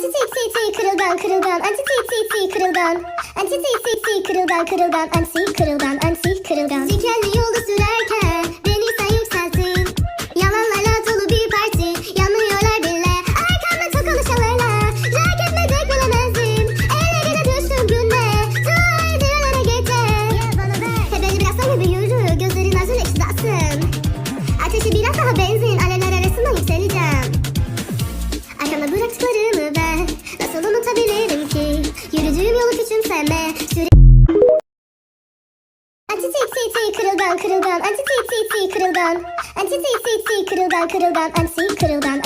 Antitik titi kırılgan kırılgan Antitik titi kırılgan Antitik titi kırılgan kırılgan Anti kırılgan anti kırılgan Zikel Acı t t tek kırılgan kırılgan. Acı tek t tek kırılgan. Acı tek tek tek kırılgan kırılgan. Acı kırılgan.